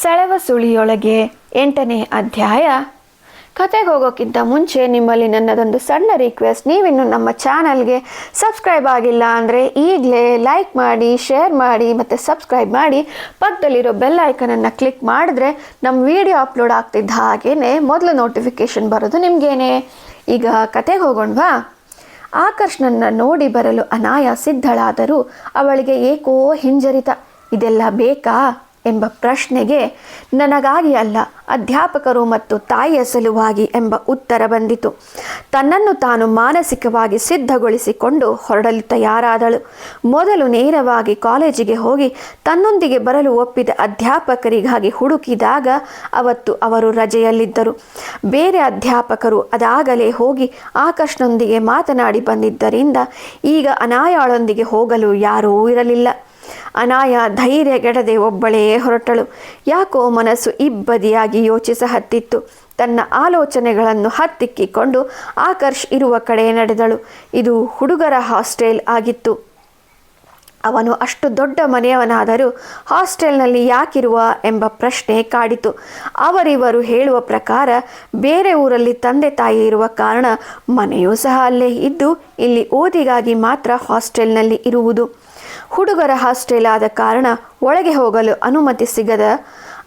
ಸೆಳೆವ ಸುಳಿಯೊಳಗೆ ಎಂಟನೇ ಅಧ್ಯಾಯ. ಕತೆಗೆ ಹೋಗೋಕ್ಕಿಂತ ಮುಂಚೆ ನಿಮ್ಮಲ್ಲಿ ನನ್ನದೊಂದು ಸಣ್ಣ ರಿಕ್ವೆಸ್ಟ್ ನೀವಿನ್ನು ನಮ್ಮ ಚಾನಲ್ಗೆ ಸಬ್ಸ್ಕ್ರೈಬ್ ಆಗಿಲ್ಲ ಅಂದರೆ ಈಗಲೇ ಲೈಕ್ ಮಾಡಿ ಶೇರ್ ಮಾಡಿ ಮತ್ತು ಸಬ್ಸ್ಕ್ರೈಬ್ ಮಾಡಿ. ಪಕ್ಕದಲ್ಲಿರೋ ಬೆಲ್ ಐಕನನ್ನು ಕ್ಲಿಕ್ ಮಾಡಿದ್ರೆ ನಮ್ಮ ವಿಡಿಯೋ ಅಪ್ಲೋಡ್ ಆಗ್ತಿದ್ದ ಹಾಗೇ ಮೊದಲು ನೋಟಿಫಿಕೇಷನ್ ಬರೋದು ನಿಮಗೇನೆ. ಈಗ ಕತೆಗೆ ಹೋಗೋಣವಾ? ಆಕರ್ಷಣನ್ನ ನೋಡಿ ಬರಲು ಅನಾಯ ಸಿದ್ಧಳಾದರೂ ಅವಳಿಗೆ ಏಕೋ ಹಿಂಜರಿತ. ಇದೆಲ್ಲ ಬೇಕಾ? ಎಂಬ ಪ್ರಶ್ನೆಗೆ ನನಗಾಗಿ ಅಲ್ಲ, ಅಧ್ಯಾಪಕರು ಮತ್ತು ತಾಯಿಯ ಸಲುವಾಗಿ ಎಂಬ ಉತ್ತರ ಬಂದಿತು. ತನ್ನನ್ನು ತಾನು ಮಾನಸಿಕವಾಗಿ ಸಿದ್ಧಗೊಳಿಸಿಕೊಂಡು ಹೊರಡಲು ತಯಾರಾದಳು. ಮೊದಲು ನೇರವಾಗಿ ಕಾಲೇಜಿಗೆ ಹೋಗಿ ತನ್ನೊಂದಿಗೆ ಬರಲು ಒಪ್ಪಿದ ಅಧ್ಯಾಪಕರಿಗಾಗಿ ಹುಡುಕಿದಾಗ ಅವತ್ತು ಅವರು ರಜೆಯಲ್ಲಿದ್ದರು. ಬೇರೆ ಅಧ್ಯಾಪಕರು ಅದಾಗಲೇ ಹೋಗಿ ಆಕರ್ಷ್ನೊಂದಿಗೆ ಮಾತನಾಡಿ ಬಂದಿದ್ದರಿಂದ ಈಗ ಅನಾಯಾಳೊಂದಿಗೆ ಹೋಗಲು ಯಾರೂ ಇರಲಿಲ್ಲ. ಅನಾಯ ಧೈರ್ಯಗೆಡದೆ ಒಬ್ಬಳೇ ಹೊರಟಳು. ಯಾಕೋ ಮನಸ್ಸು ಇಬ್ಬದಿಯಾಗಿ ಯೋಚಿಸ ಹತ್ತಿತ್ತು. ತನ್ನ ಆಲೋಚನೆಗಳನ್ನು ಹತ್ತಿಕ್ಕಿಕೊಂಡು ಆಕರ್ಷ್ ಇರುವ ಕಡೆ ನಡೆದಳು. ಇದು ಹುಡುಗರ ಹಾಸ್ಟೆಲ್ ಆಗಿತ್ತು. ಅವನು ಅಷ್ಟು ದೊಡ್ಡ ಮನೆಯವನಾದರೂ ಹಾಸ್ಟೆಲ್ನಲ್ಲಿ ಯಾಕಿರುವ ಎಂಬ ಪ್ರಶ್ನೆ ಕಾಡಿತು. ಅವರಿವರು ಹೇಳುವ ಪ್ರಕಾರ ಬೇರೆ ಊರಲ್ಲಿ ತಂದೆ ತಾಯಿ ಇರುವ ಕಾರಣ ಮನೆಯೂ ಸಹ ಅಲ್ಲೇ ಇದ್ದು ಇಲ್ಲಿ ಓದಿಗಾಗಿ ಮಾತ್ರ ಹಾಸ್ಟೆಲ್ನಲ್ಲಿ ಇರುವುದು. ಹುಡುಗರ ಹಾಸ್ಟೆಲ್ ಆದ ಕಾರಣ ಒಳಗೆ ಹೋಗಲು ಅನುಮತಿ ಸಿಗದ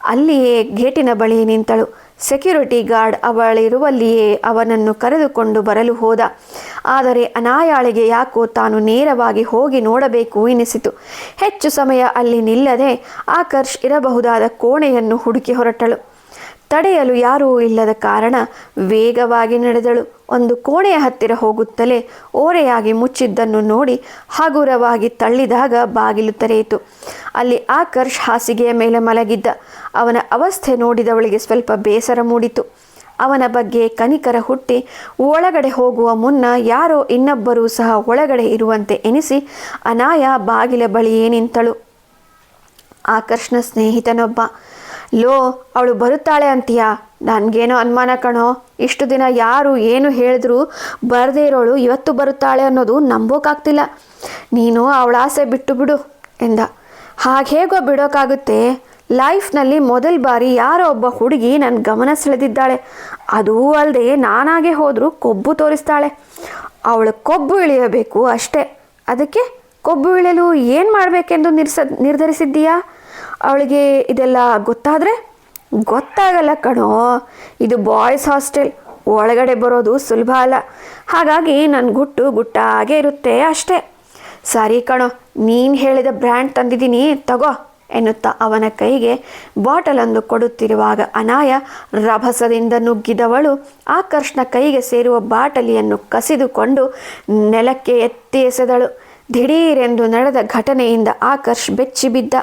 ಅಲ್ಲಿಯೇ ಗೇಟಿನ ಬಳಿ ನಿಂತಳು. ಸೆಕ್ಯೂರಿಟಿ ಗಾರ್ಡ್ ಅವಳಿರುವಲ್ಲಿಯೇ ಅವನನ್ನು ಕರೆದುಕೊಂಡು ಬರಲು ಹೋದ. ಆದರೆ ಅನಾಯಾಳಿಗೆ ಯಾಕೋ ತಾನು ನೇರವಾಗಿ ಹೋಗಿ ನೋಡಬೇಕು ಎನಿಸಿತು. ಹೆಚ್ಚು ಸಮಯ ಅಲ್ಲಿ ನಿಲ್ಲದೆ ಆಕರ್ಷ್ ಇರಬಹುದಾದ ಕೋಣೆಯನ್ನು ಹುಡುಕಿ ಹೊರಟಳು. ತಡೆಯಲು ಯಾರೂ ಇಲ್ಲದ ಕಾರಣ ವೇಗವಾಗಿ ನಡೆದಳು. ಒಂದು ಕೋಣೆಯ ಹತ್ತಿರ ಹೋಗುತ್ತಲೇ ಓರೆಯಾಗಿ ಮುಚ್ಚಿದ್ದನ್ನು ನೋಡಿ ಹಗುರವಾಗಿ ತಳ್ಳಿದಾಗ ಬಾಗಿಲು ತೆರೆಯಿತು. ಅಲ್ಲಿ ಆಕರ್ಷ್ ಹಾಸಿಗೆಯ ಮೇಲೆ ಮಲಗಿದ್ದ. ಅವನ ಅವಸ್ಥೆ ನೋಡಿದವಳಿಗೆ ಸ್ವಲ್ಪ ಬೇಸರ ಮೂಡಿತು. ಅವನ ಬಗ್ಗೆ ಕನಿಕರ ಹುಟ್ಟಿ ಒಳಗಡೆ ಹೋಗುವ ಮುನ್ನ ಯಾರೋ ಇನ್ನೊಬ್ಬರೂ ಸಹ ಒಳಗಡೆ ಇರುವಂತೆ ಎನಿಸಿ ಅನಾಯ ಬಾಗಿಲ ಬಳಿಯೇ ನಿಂತಳು. ಆಕರ್ಷ್ನ ಸ್ನೇಹಿತನೊಬ್ಬ. ಲೋ, ಅವಳು ಬರುತ್ತಾಳೆ ಅಂತೀಯಾ? ನನಗೇನೋ ಅನುಮಾನ ಕಣೋ. ಇಷ್ಟು ದಿನ ಯಾರು ಏನು ಹೇಳಿದ್ರು ಬರದೇ ಇರೋಳು ಇವತ್ತು ಬರುತ್ತಾಳೆ ಅನ್ನೋದು ನಂಬೋಕ್ಕಾಗ್ತಿಲ್ಲ ನೀನು ಅವಳ ಆಸೆ ಬಿಟ್ಟು ಬಿಡು ಎಂದ. ಹಾಗೆ ಹೇಗೋ ಬಿಡೋಕ್ಕಾಗುತ್ತೆ ಲೈಫ್ನಲ್ಲಿ ಮೊದಲ ಬಾರಿ ಯಾರೋ ಒಬ್ಬ ಹುಡುಗಿ ನನ್ನ ಗಮನ ಸೆಳೆದಿದ್ದಾಳೆ. ಅದೂ ಅಲ್ಲದೆ ನಾನಾಗೆ ಹೋದರೂ ಕೊಬ್ಬು ತೋರಿಸ್ತಾಳೆ. ಅವಳು ಕೊಬ್ಬು ಇಳಿಯಬೇಕು ಅಷ್ಟೇ. ಅದಕ್ಕೆ ಕೊಬ್ಬು ಇಳಿಯಲು ಏನು ಮಾಡಬೇಕೆಂದು ನಿರ್ಸ ನಿರ್ಧರಿಸಿದ್ದೀಯಾ? ಅವಳಿಗೆ ಇದೆಲ್ಲ ಗೊತ್ತಾದರೆ ಗೊತ್ತಾಗಲ್ಲ ಕಣೋ. ಇದು ಬಾಯ್ಸ್ ಹಾಸ್ಟೆಲ್, ಒಳಗಡೆ ಬರೋದು ಸುಲಭ ಅಲ್ಲ. ಹಾಗಾಗಿ ನನ್ನ ಗುಟ್ಟು ಗುಟ್ಟಾಗೆ ಇರುತ್ತೆ ಅಷ್ಟೇ. ಸರಿ ಕಣೋ, ನೀನು ಹೇಳಿದ ಬ್ರ್ಯಾಂಡ್ ತಂದಿದ್ದೀನಿ, ತಗೋ ಎನ್ನುತ್ತಾ ಅವನ ಕೈಗೆ ಬಾಟಲೊಂದು ಕೊಡುತ್ತಿರುವಾಗ ಅನಾಯ ರಭಸದಿಂದ ನುಗ್ಗಿದವಳು ಆಕರ್ಷಣ ಕೈಗೆ ಸೇರುವ ಬಾಟಲಿಯನ್ನು ಕಸಿದುಕೊಂಡು ನೆಲಕ್ಕೆ ಎತ್ತಿ ಎಸೆದಳು. ದಿಢೀರೆಂದು ನಡೆದ ಘಟನೆಯಿಂದ ಆಕರ್ಷ್ ಬೆಚ್ಚಿ ಬಿದ್ದ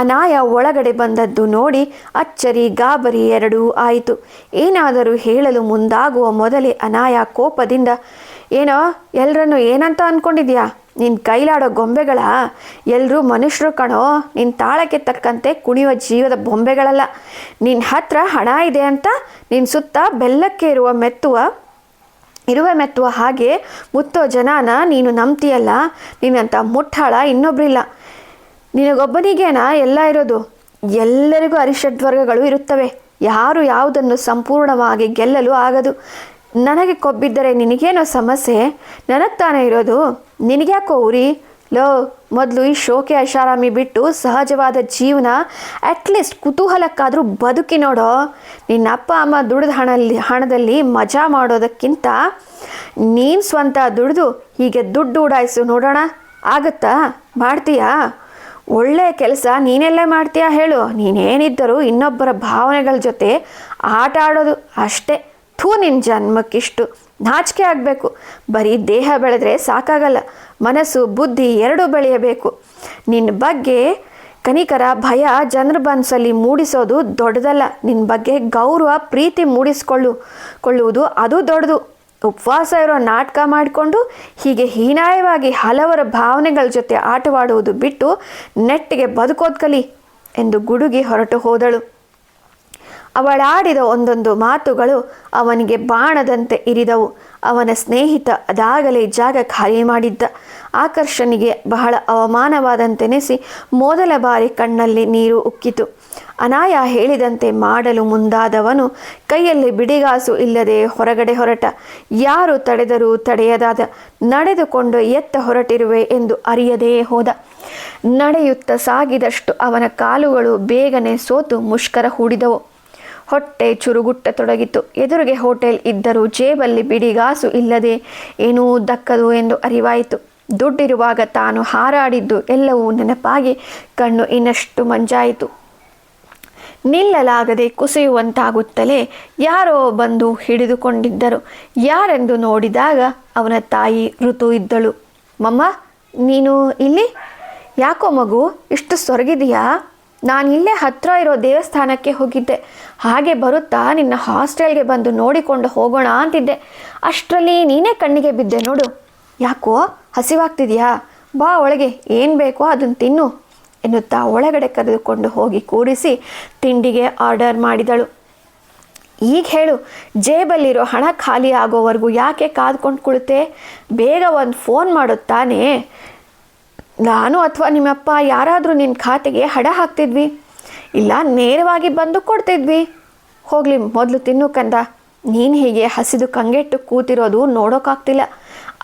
ಅನಾಯ ಒಳಗಡೆ ಬಂದದ್ದು ನೋಡಿ ಅಚ್ಚರಿ ಗಾಬರಿ ಎರಡೂ ಆಯಿತು. ಏನಾದರೂ ಹೇಳಲು ಮುಂದಾಗುವ ಮೊದಲೇ ಅನಾಯ ಕೋಪದಿಂದ, ಏನೋ ಎಲ್ಲರನ್ನು ಏನಂತ ಅಂದ್ಕೊಂಡಿದ್ಯಾ ನಿನ್ನ ಕೈಲಾಡೋ ಗೊಂಬೆಗಳ? ಎಲ್ಲರೂ ಮನುಷ್ಯರು ಕಣೋ ನಿನ್ನ ತಾಳಕ್ಕೆ ತಕ್ಕಂತೆ ಕುಣಿಯುವ ಜೀವದ ಬೊಂಬೆಗಳಲ್ಲ. ನಿನ್ನ ಹತ್ರ ಹಣ ಇದೆ ಅಂತ ನಿನ್ನ ಸುತ್ತ ಬೆಲ್ಲಕ್ಕೆ ಇರುವ ಮೆತ್ತುವ ಇರುವ ಮೆತ್ತುವ ಹಾಗೆ ಮುತ್ತೋ ಜನಾನ, ನೀನು ನಂಬ್ತೀಯಲ್ಲ, ನೀನಂತ ಮುಟ್ಟಾಳ, ಇನ್ನೊಬ್ರಿಲ್ಲ. ನಿನಗೊಬ್ಬನಿಗೇನಾ? ಎಲ್ಲ ಇರೋದು. ಎಲ್ಲರಿಗೂ ಅರಿಷಡ್ವರ್ಗಗಳು ಇರುತ್ತವೆ. ಯಾರು ಯಾವುದನ್ನು ಸಂಪೂರ್ಣವಾಗಿ ಗೆಲ್ಲಲು ಆಗದು. ನನಗೆ ಕೊಬ್ಬಿದ್ದರೆ ನಿನಗೇನೋ ಸಮಸ್ಯೆ? ನನಗೆ ತಾನೇ ಇರೋದು. ನಿನಗ್ಯಾಕೋ ಉರಿ? ಲೋ, ಮೊದಲು ಈ ಶೋಕೆ ಐಷಾರಾಮಿ ಬಿಟ್ಟು ಸಹಜವಾದ ಜೀವನ ಅಟ್ಲೀಸ್ಟ್ ಕುತೂಹಲಕ್ಕಾದರೂ ಬದುಕಿ ನೋಡೋ. ನಿನ್ನ ಅಪ್ಪ, ಅಮ್ಮ ದುಡಿದ ಹಣಲ್ಲಿ, ಹಣದಲ್ಲಿ ಮಜಾ ಮಾಡೋದಕ್ಕಿಂತ ನೀನು ಸ್ವಂತ ದುಡಿದು ಹೀಗೆ ದುಡ್ಡು ಉಡಾಯಿಸು ನೋಡೋಣ. ಆಗುತ್ತಾ? ಮಾಡ್ತೀಯಾ? ಒಳ್ಳೆಯ ಕೆಲಸ ನೀನೆಲ್ಲೇ ಮಾಡ್ತೀಯಾ ಹೇಳು. ನೀನೇನಿದ್ದರೂ ಇನ್ನೊಬ್ಬರ ಭಾವನೆಗಳ ಜೊತೆ ಆಟ ಆಡೋದು ಅಷ್ಟೇ. ಥೂ ನಿನ್ನ ಜನ್ಮಕ್ಕಿಷ್ಟು ನಾಚಿಕೆ ಆಗಬೇಕು. ಬರೀ ದೇಹ ಬೆಳೆದ್ರೆ ಸಾಕಾಗಲ್ಲ. ಮನಸ್ಸು, ಬುದ್ಧಿ ಎರಡೂ ಬೆಳೆಯಬೇಕು. ನಿನ್ನ ಬಗ್ಗೆ ಕನಿಕರ ಭಯ ಜನರ ಮನಸ್ಸಲ್ಲಿ ಮೂಡಿಸೋದು ದೊಡ್ಡದಲ್ಲ. ನಿನ್ನ ಬಗ್ಗೆ ಗೌರವ, ಪ್ರೀತಿ ಮೂಡಿಸ್ಕೊಳ್ಳು, ಕೊಳ್ಳುವುದು ಅದು ದೊಡ್ಡದು. ಉಪವಾಸ ಇರೋ ನಾಟಕ ಮಾಡಿಕೊಂಡು ಹೀಗೆ ಹೀನಾಯವಾಗಿ ಹಲವರ ಭಾವನೆಗಳ ಜೊತೆ ಆಟವಾಡುವುದು ಬಿಟ್ಟು ನೆಟ್ಟಿಗೆ ಬದುಕೋದ್ಕಲಿ ಎಂದು ಗುಡುಗಿ ಹೊರಟು ಹೋದಳು. ಅವಳಾಡಿದ ಒಂದೊಂದು ಮಾತುಗಳು ಅವನಿಗೆ ಬಾಣದಂತೆ ಇರಿದವು. ಅವನ ಸ್ನೇಹಿತ ಅದಾಗಲೇ ಜಾಗ ಖಾಲಿ ಮಾಡಿದ್ದ. ಆಕರ್ಷಣಿಗೆ ಬಹಳ ಅವಮಾನವಾದಂತೆನಿಸಿ ಮೊದಲ ಬಾರಿ ಕಣ್ಣಲ್ಲಿ ನೀರು ಉಕ್ಕಿತು. ಅನಾಯ ಹೇಳಿದಂತೆ ಮಾಡಲು ಮುಂದಾದವನು ಕೈಯಲ್ಲಿ ಬಿಡಿಗಾಸು ಇಲ್ಲದೆ ಹೊರಗಡೆ ಹೊರಟ. ಯಾರು ತಡೆದರೂ ತಡೆಯದಾದ. ನಡೆದುಕೊಂಡು ಎತ್ತ ಹೊರಟಿರುವೆ ಎಂದು ಅರಿಯದೇ ಹೋದ. ನಡೆಯುತ್ತ ಸಾಗಿದಷ್ಟು ಅವನ ಕಾಲುಗಳು ಬೇಗನೆ ಸೋತು ಮುಷ್ಕರ ಹೂಡಿದವು. ಹೊಟ್ಟೆ ಚುರುಗುಟ್ಟತೊಡಗಿತು. ಎದುರಿಗೆ ಹೋಟೆಲ್ ಇದ್ದರೂ ಜೇಬಲ್ಲಿ ಬಿಡಿಗಾಸು ಇಲ್ಲದೆ ಏನೂ ದಕ್ಕದು ಎಂದು ಅರಿವಾಯಿತು. ದುಡ್ಡಿರುವಾಗ ತಾನು ಹಾರಾಡಿದ್ದು ಎಲ್ಲವೂ ನೆನಪಾಗಿ ಕಣ್ಣು ಇನ್ನಷ್ಟು ಮಂಜಾಯಿತು. ನಿಲ್ಲಲಾಗದೆ ಕುಸಿಯುವಂತಾಗುತ್ತಲೇ ಯಾರೋ ಬಂದು ಹಿಡಿದುಕೊಂಡಿದ್ದರು. ಯಾರೆಂದು ನೋಡಿದಾಗ ಅವನ ತಾಯಿ ಋತು ಇದ್ದಳು. ಮಮ್ಮ, ನೀನು ಇಲ್ಲಿ? ಯಾಕೋ ಮಗು, ಇಷ್ಟು ಸೊರಗಿದೆಯಾ? ನಾನು ಇಲ್ಲೇ ಹತ್ತಿರ ಇರೋ ದೇವಸ್ಥಾನಕ್ಕೆ ಹೋಗಿದ್ದೆ. ಹಾಗೆ ಬರುತ್ತಾ ನಿನ್ನ ಹಾಸ್ಟೆಲ್ಗೆ ಬಂದು ನೋಡಿಕೊಂಡು ಹೋಗೋಣ ಅಂತಿದ್ದೆ. ಅಷ್ಟರಲ್ಲಿ ನೀನೇ ಕಣ್ಣಿಗೆ ಬಿದ್ದೆ ನೋಡು. ಯಾಕೋ ಹಸಿವಾಗ್ತಿದೆಯಾ? ಬಾ ಒಳಗೆ, ಏನು ಬೇಕೋ ಅದನ್ನು ತಿನ್ನು ಎನ್ನುತ್ತಾ ಒಳಗಡೆ ಕರೆದುಕೊಂಡು ಹೋಗಿ ಕೂರಿಸಿ ತಿಂಡಿಗೆ ಆರ್ಡರ್ ಮಾಡಿದಳು. ಈಗ ಹೇಳು, ಜೇಬಲ್ಲಿರೋ ಹಣ ಖಾಲಿ ಆಗೋವರೆಗೂ ಯಾಕೆ ಕಾದ್ಕೊಂಡು ಕುಳಿತೆ? ಬೇಗ ಒಂದು ಫೋನ್ ಮಾಡುತ್ತಾನೆ ನಾನು ಅಥವಾ ನಿಮ್ಮಪ್ಪ ಯಾರಾದರೂ ನಿನ್ನ ಖಾತೆಗೆ ಹಣ ಹಾಕ್ತಿದ್ವಿ. ಇಲ್ಲ, ನೇರವಾಗಿ ಬಂದು ಕೊಡ್ತಿದ್ವಿ. ಹೋಗಲಿ, ಮೊದಲು ತಿನ್ನು ಕಂದ. ನೀನು ಹೀಗೆ ಹಸಿದು ಕಂಗೆಟ್ಟು ಕೂತಿರೋದು ನೋಡೋಕ್ಕಾಗ್ತಿಲ್ಲ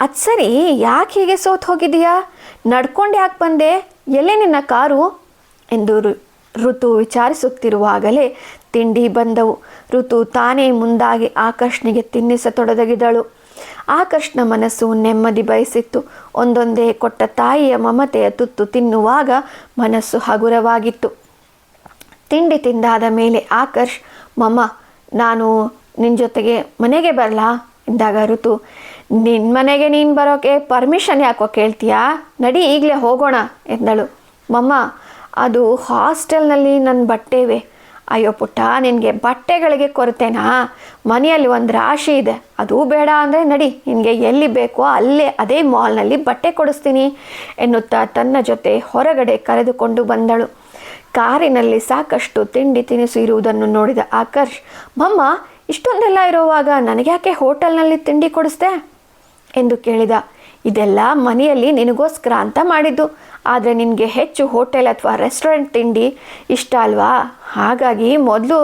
ಅದು ಸರಿ, ಯಾಕೆ ಹೀಗೆ ಸೋತ್ ಹೋಗಿದೀಯಾ ನಡ್ಕೊಂಡು ಯಾಕೆ ಬಂದೆ? ಎಲ್ಲೇ ನಿನ್ನ ಕಾರು? ಎಂದು ಋತು ವಿಚಾರಿಸುತ್ತಿರುವಾಗಲೇ ತಿಂಡಿ ಬಂದವು. ಋತು ತಾನೇ ಮುಂದಾಗಿ ಆಕರ್ಷಣೆಗೆ ತಿನ್ನಿಸತೊಡಗಿದಳು. ಆಕರ್ಷ್ಣ ಮನಸ್ಸು ನೆಮ್ಮದಿ ಬಯಸಿತ್ತು. ಒಂದೊಂದೇ ಕೊಟ್ಟ ತಾಯಿಯ ಮಮತೆಯ ತುತ್ತು ತಿನ್ನುವಾಗ ಮನಸ್ಸು ಹಗುರವಾಗಿತ್ತು. ತಿಂಡಿ ತಿಂದಾದ ಮೇಲೆ ಆಕರ್ಷ್ ಮಮ್ಮ ನಾನು ನಿನ್ನ ಜೊತೆಗೆ ಮನೆಗೆ ಬರಲಾ? ಎಂದಾಗ ಋತು ನಿನ್ನ ಮನೆಗೆ ನೀನು ಬರೋಕೆ ಪರ್ಮಿಷನ್ ಯಾಕೋ ಕೇಳ್ತೀಯಾ? ನಡಿ, ಈಗಲೇ ಹೋಗೋಣ, ಎಂದಳು. ಮಮ್ಮ ಅದು ಹಾಸ್ಟೆಲ್ನಲ್ಲಿ ನನ್ನ ಬಟ್ಟೆವೆ. ಅಯ್ಯೋ ಪುಟ್ಟ, ನಿನಗೆ ಬಟ್ಟೆಗಳಿಗೆ ಕೊರತೆನಾ? ಮನೆಯಲ್ಲಿ ಒಂದು ರಾಶಿ ಇದೆ. ಅದು ಬೇಡ ಅಂದರೆ ನಡಿ, ನಿನಗೆ ಎಲ್ಲಿ ಬೇಕೋ ಅಲ್ಲೇ ಅದೇ ಮಾಲ್ನಲ್ಲಿ ಬಟ್ಟೆ ಕೊಡಿಸ್ತೀನಿ ಎನ್ನುತ್ತಾ ತನ್ನ ಜೊತೆ ಹೊರಗಡೆ ಕರೆದುಕೊಂಡು ಬಂದಳು. ಕಾರಿನಲ್ಲಿ ಸಾಕಷ್ಟು ತಿಂಡಿ ತಿನಿಸು ಇರುವುದನ್ನು ನೋಡಿದ ಆಕರ್ಷ್, ಮಮ್ಮ, ಇಷ್ಟೊಂದೆಲ್ಲ ಇರುವಾಗ ನನಗ್ಯಾಕೆ ಹೋಟೆಲ್ನಲ್ಲಿ ತಿಂಡಿ ಕೊಡಿಸ್ದೆ? ಎಂದು ಕೇಳಿದ. ಇದೆಲ್ಲ ಮನೆಯಲ್ಲಿ ನಿನಗೋಸ್ಕರ ಅಂತ ಮಾಡಿದ್ದು. ಆದರೆ ನಿನಗೆ ಹೆಚ್ಚು ಹೋಟೆಲ್ ಅಥವಾ ರೆಸ್ಟೋರೆಂಟ್ ತಿಂಡಿ ಇಷ್ಟ ಅಲ್ವಾ? ಹಾಗಾಗಿ ಮೊದಲು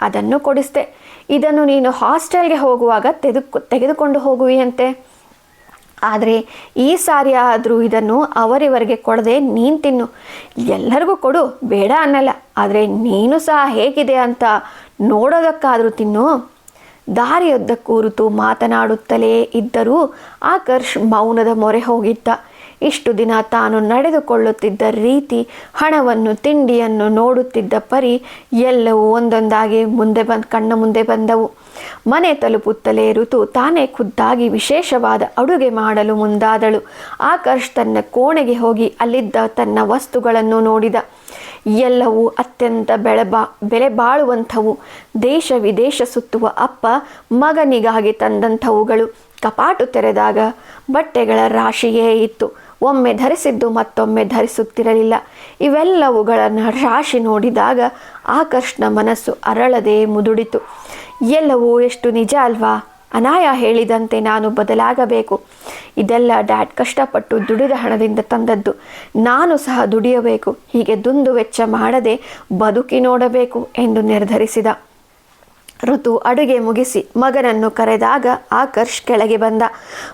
ಅದನ್ನು ಕೊಡಿಸ್ದೆ. ಇದನ್ನು ನೀನು ಹಾಸ್ಟೆಲ್ಗೆ ಹೋಗುವಾಗ ತೆಗೆದು ತೆಗೆದುಕೊಂಡು ಹೋಗುವಿಯಂತೆ. ಆದರೆ ಈ ಸಾರಿ ಆದರೂ ಇದನ್ನು ಅವರಿವರಿಗೆ ಕೊಡದೆ ನೀನು ತಿನ್ನು. ಎಲ್ಲರಿಗೂ ಕೊಡು, ಬೇಡ ಅನ್ನಲ್ಲ. ಆದರೆ ನೀನು ಸಹ ಹೇಗಿದೆ ಅಂತ ನೋಡೋದಕ್ಕಾದರೂ ತಿನ್ನು. ದಾರಿಯುದ್ದಕ್ಕೂ ಋತು ಮಾತನಾಡುತ್ತಲೇ ಇದ್ದರೂ ಆಕರ್ಷ್ ಮೌನದ ಮೊರೆ ಹೋಗಿದ್ದ. ಇಷ್ಟು ದಿನ ತಾನು ನಡೆದುಕೊಳ್ಳುತ್ತಿದ್ದ ರೀತಿ, ಹಣವನ್ನು, ತಿಂಡಿಯನ್ನು ನೋಡುತ್ತಿದ್ದ ಪರಿ ಎಲ್ಲವೂ ಒಂದೊಂದಾಗಿ ಮುಂದೆ ಬಂದು, ಕಣ್ಣ ಮುಂದೆ ಬಂದವು. ಮನೆ ತಲುಪುತ್ತಲೇ ಋತು ತಾನೇ ಖುದ್ದಾಗಿ ವಿಶೇಷವಾದ ಅಡುಗೆ ಮಾಡಲು ಮುಂದಾದಳು. ಆಕರ್ಷ್ ತನ್ನ ಕೋಣೆಗೆ ಹೋಗಿ ಅಲ್ಲಿದ್ದ ತನ್ನ ವಸ್ತುಗಳನ್ನು ನೋಡಿದ. ಎಲ್ಲವೂ ಅತ್ಯಂತ ಬೆಳೆಬಾ ಬೆಲೆ ಬಾಳುವಂಥವು ದೇಶ ವಿದೇಶ ಸುತ್ತುವ ಅಪ್ಪ ಮಗನಿಗಾಗಿ ತಂದಂಥವುಗಳು. ಕಪಾಟು ತೆರೆದಾಗ ಬಟ್ಟೆಗಳ ರಾಶಿಯೇ ಇತ್ತು. ಒಮ್ಮೆ ಧರಿಸಿದ್ದು ಮತ್ತೊಮ್ಮೆ ಧರಿಸುತ್ತಿರಲಿಲ್ಲ. ಇವೆಲ್ಲವುಗಳನ್ನು ರಾಶಿ ನೋಡಿದಾಗ ಆಕರ್ಷಣ ಮನಸ್ಸು ಅರಳದೆ ಮುದುಡಿತು. ಎಲ್ಲವೂ ಎಷ್ಟು ನಿಜ ಅಲ್ವಾ? ಅನಾಯ ಹೇಳಿದಂತೆ ನಾನು ಬದಲಾಗಬೇಕು. ಇದೆಲ್ಲ ಡ್ಯಾಡ್ ಕಷ್ಟಪಟ್ಟು ದುಡಿದ ಹಣದಿಂದ ತಂದದ್ದು. ನಾನು ಸಹ ದುಡಿಯಬೇಕು. ಹೀಗೆ ದುಂದು ವೆಚ್ಚ ಮಾಡದೆ ಬದುಕಿ ನೋಡಬೇಕು ಎಂದು ನಿರ್ಧರಿಸಿದ. ಋತು ಅಡುಗೆ ಮುಗಿಸಿ ಮಗನನ್ನು ಕರೆದಾಗ ಆಕರ್ಷ್ ಕೆಳಗೆ ಬಂದ.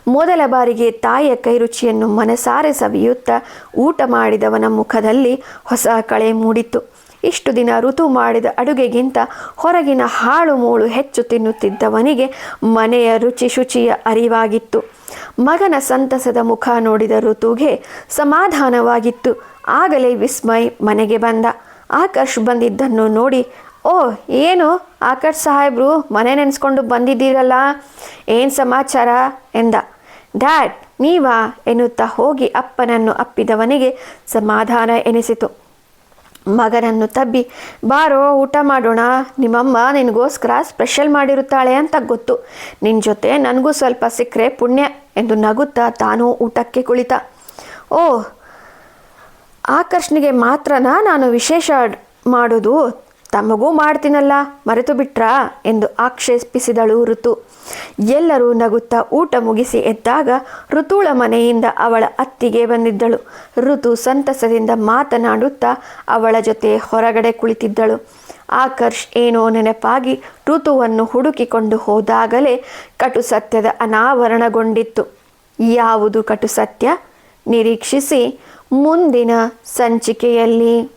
ಮೊದಲ ಬಾರಿಗೆ ತಾಯಿಯ ಕೈರುಚಿಯನ್ನು ಮನಸಾರೆ ಸವಿಯುತ್ತಾ ಊಟ ಮಾಡಿದವನ ಮುಖದಲ್ಲಿ ಹೊಸ ಕಳೆ ಮೂಡಿತ್ತು. ಇಷ್ಟು ದಿನ ಋತು ಮಾಡಿದ ಅಡುಗೆಗಿಂತ ಹೊರಗಿನ ಹಾಳು ಮೂಳು ಹೆಚ್ಚು ತಿನ್ನುತ್ತಿದ್ದವನಿಗೆ ಮನೆಯ ರುಚಿ ಶುಚಿಯ ಅರಿವಾಗಿತ್ತು. ಮಗನ ಸಂತಸದ ಮುಖ ನೋಡಿದ ಋತುಗೆ ಸಮಾಧಾನವಾಗಿತ್ತು. ಆಗಲೇ ವಿಸ್ಮಯ್ ಮನೆಗೆ ಬಂದ. ಆಕರ್ಷ್ ಬಂದಿದ್ದನ್ನು ನೋಡಿ, ಓ, ಏನು? ಆಕರ್ಷ್ ಸಾಹೇಬ್ರು ಮನೆ ನೆನೆಸ್ಕೊಂಡು ಬಂದಿದ್ದೀರಲ್ಲ? ಏನು ಸಮಾಚಾರ? ಎಂದ. ಡ್ಯಾಡ್, ನೀವಾ? ಎನ್ನುತ್ತಾ ಹೋಗಿ ಅಪ್ಪನನ್ನು ಅಪ್ಪಿದವನಿಗೆ ಸಮಾಧಾನ ಎನಿಸಿತು. ಮಗನನ್ನು ತಬ್ಬಿ, ಬಾರೋ, ಊಟ ಮಾಡೋಣ. ನಿಮ್ಮಮ್ಮ ನಿನಗೋಸ್ಕರ ಸ್ಪೆಷಲ್ ಮಾಡಿರುತ್ತಾಳೆ ಅಂತ ಗೊತ್ತು. ನಿನ್ನ ಜೊತೆ ನನಗೂ ಸ್ವಲ್ಪ ಸಿಕ್ಕರೆ ಪುಣ್ಯ ಎಂದು ನಗುತ್ತಾ ತಾನು ಊಟಕ್ಕೆ ಕುಳಿತ. ಓ ಆಕರ್ಷಣೆಗೆ ಮಾತ್ರನಾ ನಾನು ವಿಶೇಷ ಮಾಡೋದು? ತಮಗೂ ಮಾಡ್ತೀನಲ್ಲ ಮರೆತು ಬಿಟ್ರಾ ಎಂದು ಆಕ್ಷೇಪಿಸಿದಳು ಋತು. ಎಲ್ಲರೂ ನಗುತ್ತಾ ಊಟ ಮುಗಿಸಿ ಎದ್ದಾಗ ಋತುಳ ಮನೆಯಿಂದ ಅವಳ ಅತ್ತಿಗೆ ಬಂದಿದ್ದಳು. ಋತು ಸಂತಸದಿಂದ ಮಾತನಾಡುತ್ತಾ ಅವಳ ಜೊತೆ ಹೊರಗಡೆ ಕುಳಿತಿದ್ದಳು. ಆಕರ್ಷ್ ಏನೋ ನೆನಪಾಗಿ ಋತುವನ್ನು ಹುಡುಕಿಕೊಂಡು ಹೋದಾಗಲೇ ಕಟು ಸತ್ಯದ ಅನಾವರಣಗೊಂಡಿತ್ತು. ಯಾವುದು ಕಟು ಸತ್ಯ? ನಿರೀಕ್ಷಿಸಿ ಮುಂದಿನ ಸಂಚಿಕೆಯಲ್ಲಿ.